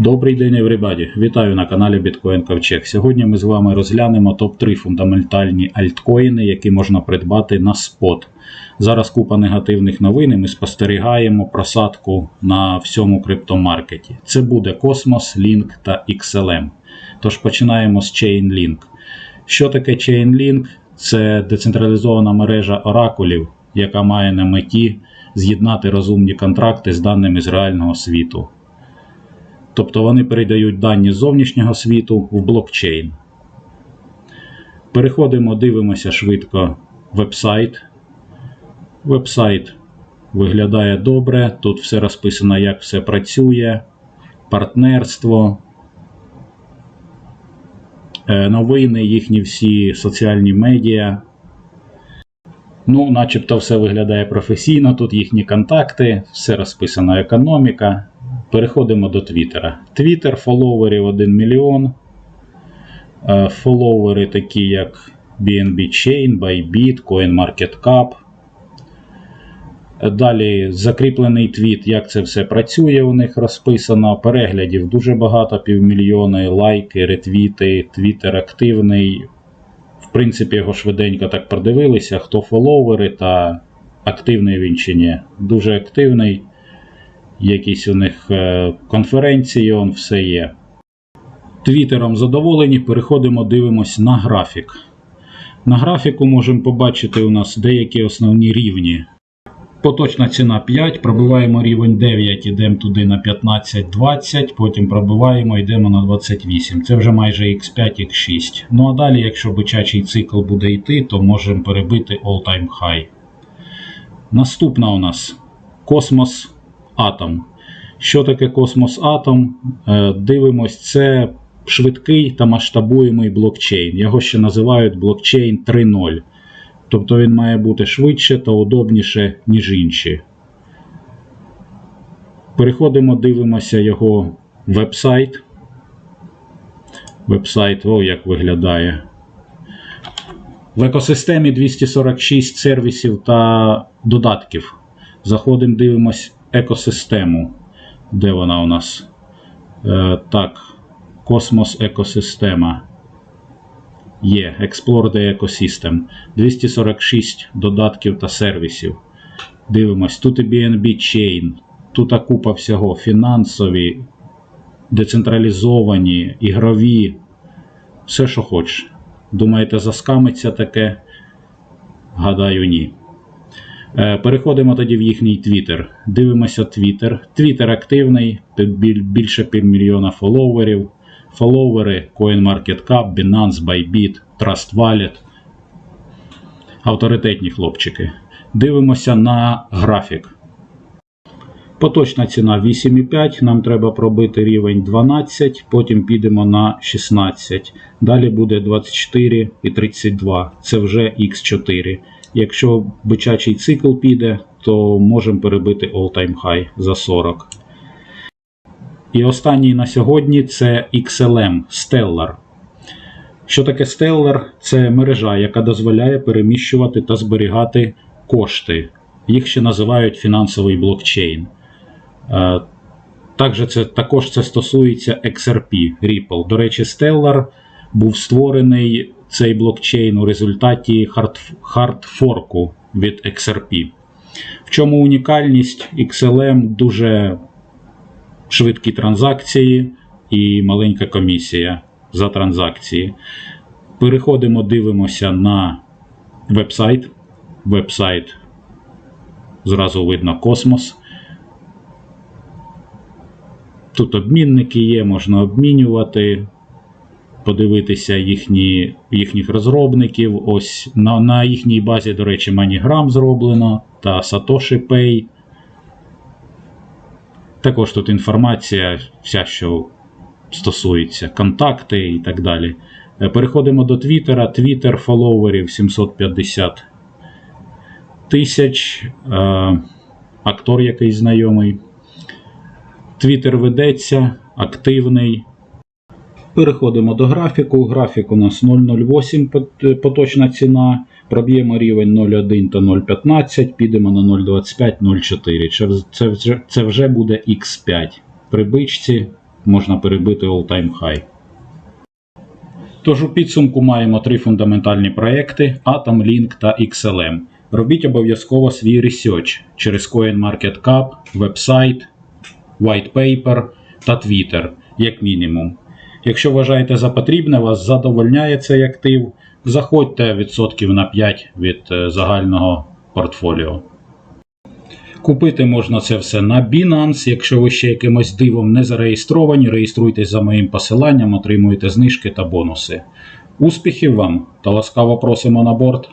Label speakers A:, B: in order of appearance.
A: Добрий день, everybody! Вітаю на каналі Bitcoin Ковчег. Сьогодні ми з вами розглянемо топ-3 фундаментальні альткоїни, які можна придбати на спот. Зараз купа негативних новин, і ми спостерігаємо просадку на всьому криптомаркеті. Це буде Cosmos, Link та XLM. Тож починаємо з Chainlink. Що таке Chainlink? Це децентралізована мережа оракулів, яка має на меті з'єднати розумні контракти з даними з реального світу. Тобто вони передають дані зовнішнього світу в блокчейн. Переходимо, дивимося швидко веб-сайт. Веб-сайт виглядає добре. Тут все розписано, як все працює, партнерство, е, новини, їхні всі соціальні медіа. Ну, начебто все виглядає професійно. Тут їхні контакти, все розписано економіка. Переходимо до Твіттера. Твіттер, фоловерів 1 мільйон. Е, Фоловери такі, як BNB Chain, Bybit, CoinMarketCap. Е, Далі закріплений твіт, як це все працює, у них розписано. Переглядів дуже багато, півмільйони, лайки, ретвіти, твіттер активний. В принципі, його швиденько так продивилися, хто фоловери та активний він чи ні. Дуже активний якісь у них е, конференції, он все є. Твіттером задоволені, переходимо, дивимось на графік. На графіку можемо побачити у нас деякі основні рівні. Поточна ціна 5, пробиваємо рівень 9, йдемо туди на 15-20, потім пробиваємо, йдемо на 28. Це вже майже X5, X6. Ну а далі, якщо бичачий цикл буде йти, то можемо перебити all-time high. Наступна у нас космос Атом. Що таке космос Атом? Е, Дивимось, це швидкий та масштабуємий блокчейн. Його ще називають блокчейн 3.0. Тобто він має бути швидше та удобніше, ніж інші. Переходимо, дивимося його веб-сайт. Веб-сайт, о, як виглядає. В екосистемі 246 сервісів та додатків. Заходимо, дивимось екосистему. Де вона у нас? Е, так, космос екосистема. Є Explore the Ecosystem. 246 додатків та сервісів. Дивимось, тут і BNB Chain, тут купа всього. Фінансові, децентралізовані, ігрові. Все, що хочеш. Думаєте, заскамиться таке? Гадаю, ні. Е, Переходимо тоді в їхній Твіттер. Дивимося Твіттер. Твіттер активний, більше півмільйона фоловерів. Фоловери CoinMarketCap, Binance, Bybit, Trust Wallet. Авторитетні хлопчики. Дивимося на графік. Поточна ціна 8,5. Нам треба пробити рівень 12, потім підемо на 16. Далі буде 24 і 32. Це вже X4. Якщо бичачий цикл піде, то можемо перебити all-time high за 40. І останній на сьогодні це XLM Stellar. Що таке Stellar? Це мережа, яка дозволяє переміщувати та зберігати кошти. Їх ще називають фінансовий блокчейн. Е, Також це, також це стосується XRP Ripple. До речі, Stellar був створений цей блокчейн у результаті хардфорку від XRP. В чому унікальність? XLM дуже швидкі транзакції і маленька комісія за транзакції. Переходимо, дивимося на веб-сайт. Веб-сайт зразу видно космос. Тут обмінники є, можна обмінювати, подивитися їхні, їхніх розробників. Ось на, на їхній базі, до речі, MoneyGram зроблено та Satoshi Pay. Також тут інформація, вся, що стосується контакти і так далі. Е, Переходимо до Твіттера. Твіттер фоловерів 750 тисяч. Е, актор якийсь знайомий. Твіттер ведеться, активний. Переходимо до графіку. Графік у нас 0,08 поточна ціна. Проб'ємо рівень 0,1 та 0,15, підемо на 0,25, 0,4. Це, це, це вже буде X5. При бичці можна перебити all-time high. Тож у підсумку маємо три фундаментальні проекти Atom, Link та XLM. Робіть обов'язково свій research через CoinMarketCap, вебсайт, white paper та Twitter, як мінімум. Якщо вважаєте за потрібне, вас задовольняє цей актив, заходьте відсотків на 5 від е, загального портфоліо. Купити можна це все на Binance. Якщо ви ще якимось дивом не зареєстровані, реєструйтесь за моїм посиланням, отримуєте знижки та бонуси. Успіхів вам та ласкаво просимо на борт!